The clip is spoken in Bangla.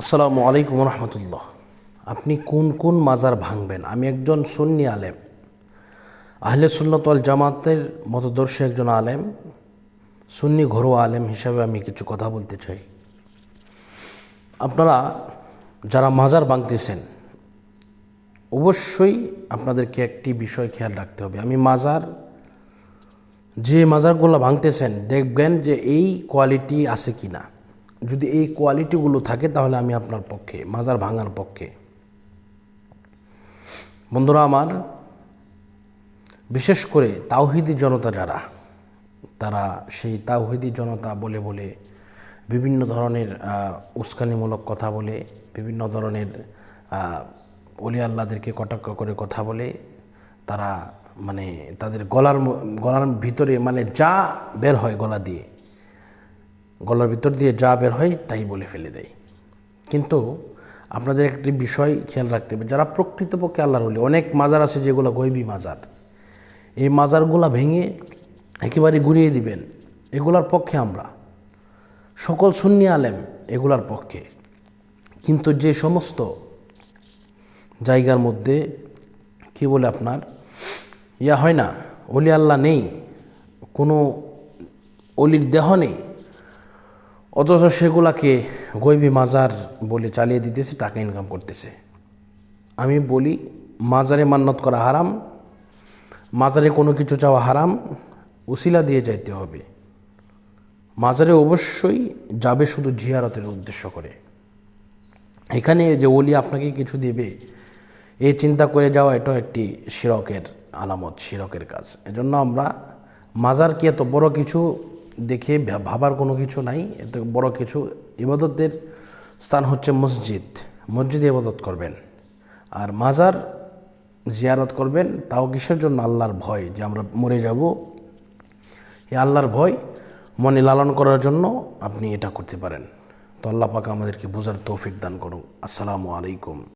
আসসালামু আলাইকুম রহমতুল্লাহ আপনি কোন কোন মাজার ভাঙবেন? আমি একজন সুন্নি আলেম। আহলে সুন্নতল জামাতের মতদর্শী একজন আলেম। সুন্নি ঘরোয়া আলেম হিসাবে আমি কিছু কথা বলতে চাই। আপনারা যারা মাজার ভাঙতেছেন, অবশ্যই আপনাদেরকে একটি বিষয় খেয়াল রাখতে হবে। আমি মাজার, যে মাজারগুলো ভাঙতেছেন, দেখবেন যে এই কোয়ালিটি আছে কি না যদি এই কোয়ালিটিগুলো থাকে তাহলে আমি আপনার পক্ষে, মাজার ভাঙার পক্ষে। বন্ধুরা আমার, বিশেষ করে তাওহিদি জনতা যারা, তারা সেই তাওহিদি জনতা বলে বলে বিভিন্ন ধরনের উস্কানিমূলক কথা বলে, বিভিন্ন ধরনের অলি আল্লাদেরকে কটাক্ষ করে কথা বলে, তারা মানে তাদের গলার গলার ভিতরে মানে যা বের হয় গলা দিয়ে গলার ভিতর দিয়ে যা বের হয় তাই বলে ফেলে দেয়। কিন্তু আপনাদের একটি বিষয় খেয়াল রাখতে হবে, যারা প্রকৃতপক্ষে আল্লাহর বলি অনেক মাজার আছে যেগুলো গৈবী মাজার। এই মাজারগুলা ভেঙে একেবারে গুড়িয়ে দিবেন, এগুলার পক্ষে আমরা। সকল সুন্নি আলেম এগুলার পক্ষে। কিন্তু যে সমস্ত জায়গার মধ্যে, কি বলে আপনার, ইয়া হয় না অলি আল্লাহ নেই, কোনো অলির দেহ নেই অথচ সেগুলাকে গৈবী মাজার বলে চালিয়ে দিতেছে, টাকা ইনকাম করতেছে। আমি বলি, মাজারে মান্নত করা হারাম, মাজারে কোনো কিছু চাওয়া হারাম, উসিলা দিয়ে যাইতে হবে। মাজারে অবশ্যই যাবে শুধু জিয়ারতের উদ্দেশ্য করে। এখানে যে ওলি আপনাকে কিছু দেবে এই চিন্তা করে যাওয়া এটাও একটি শিরকের আলামত, শিরকের কাজ। এজন্য আমরা মাজার কি এত বড় কিছু দেখে ভাবার কোনো কিছু নাই। এত বড় কিছু ইবাদতের স্থান হচ্ছে মসজিদ। মসজিদে ইবাদত করবেন। আর মাজার জিয়ারত করবেন, তাও কিসের জন্য? আল্লাহর ভয় যে আমরা মরে যাব। এই আল্লাহর ভয় মনে লালন করার জন্য আপনি এটা করতে পারেন। তো আল্লাহ পাক আমাদেরকে বোঝার তৌফিক দান করুন। আসসালামু আলাইকুম।